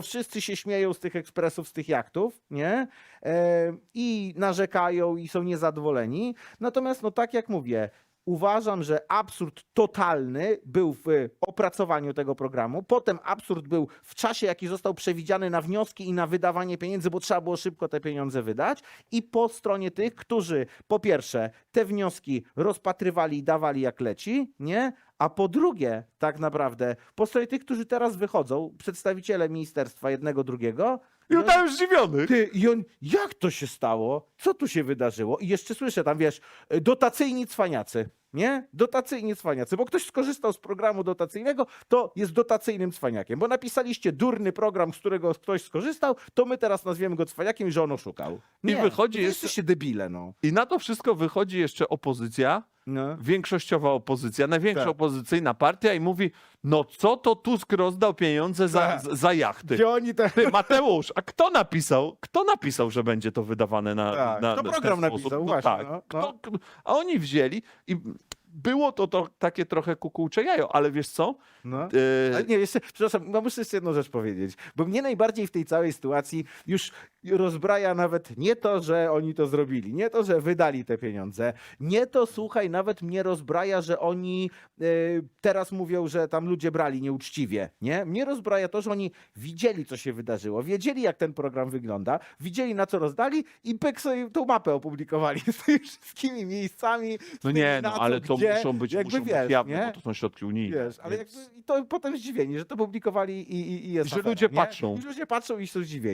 wszyscy się śmieją z tych ekspresów, z tych jachtów, nie? E, I narzekają i są niezadowoleni. Natomiast, no tak jak mówię, uważam, że absurd totalny był w opracowaniu tego programu. Potem absurd był w czasie, jaki został przewidziany na wnioski i na wydawanie pieniędzy, bo trzeba było szybko te pieniądze wydać. I po stronie tych, którzy po pierwsze te wnioski rozpatrywali i dawali jak leci, nie? A po drugie, tak naprawdę, po stronie tych, którzy teraz wychodzą, przedstawiciele ministerstwa jednego, drugiego, I on tam zdziwiony. ty, i on, jak to się stało? Co tu się wydarzyło? I jeszcze słyszę tam, wiesz, dotacyjni cwaniacy, nie? Dotacyjni cwaniacy, bo ktoś skorzystał z programu dotacyjnego, to jest dotacyjnym cwaniakiem, bo napisaliście durny program, z którego ktoś skorzystał, to my teraz nazwiemy go cwaniakiem że on oszukał. I wychodzi to jeszcze- jesteście debile, no. I na to wszystko wychodzi jeszcze opozycja, no. większościowa opozycja, największa Tak. opozycyjna partia i mówi, no co to Tusk rozdał pieniądze za, Tak. za jachty? Gdzie oni te... Ty, Mateusz, a kto napisał, kto napisał, że będzie to wydawane na, Tak, na kto na program napisał, właśnie, tak. no, Kto, a oni wzięli i było to, to takie trochę kukułcze jajo, ale wiesz co? No. E, nie, jeszcze, przepraszam, no muszę jeszcze jedną rzecz powiedzieć, bo mnie najbardziej w tej całej sytuacji już rozbraja nawet nie to, że oni to zrobili, nie to, że wydali te pieniądze, nie to, słuchaj, nawet mnie rozbraja, że oni e, teraz mówią, że tam ludzie brali nieuczciwie, nie? Mnie rozbraja to, że oni widzieli, co się wydarzyło, wiedzieli, jak ten program wygląda, widzieli, na co rozdali i pyk sobie tą mapę opublikowali z tymi wszystkimi miejscami, no nie, no co, ale to gdzie, muszą być, jakby muszą wiesz, być jawne, nie? bo to są środki unijne. Wiesz, ale więc- jakby, i to potem zdziwieni, że to publikowali i, i, i jest Że afera, ludzie nie? patrzą. I ludzie patrzą i są zdziwieni.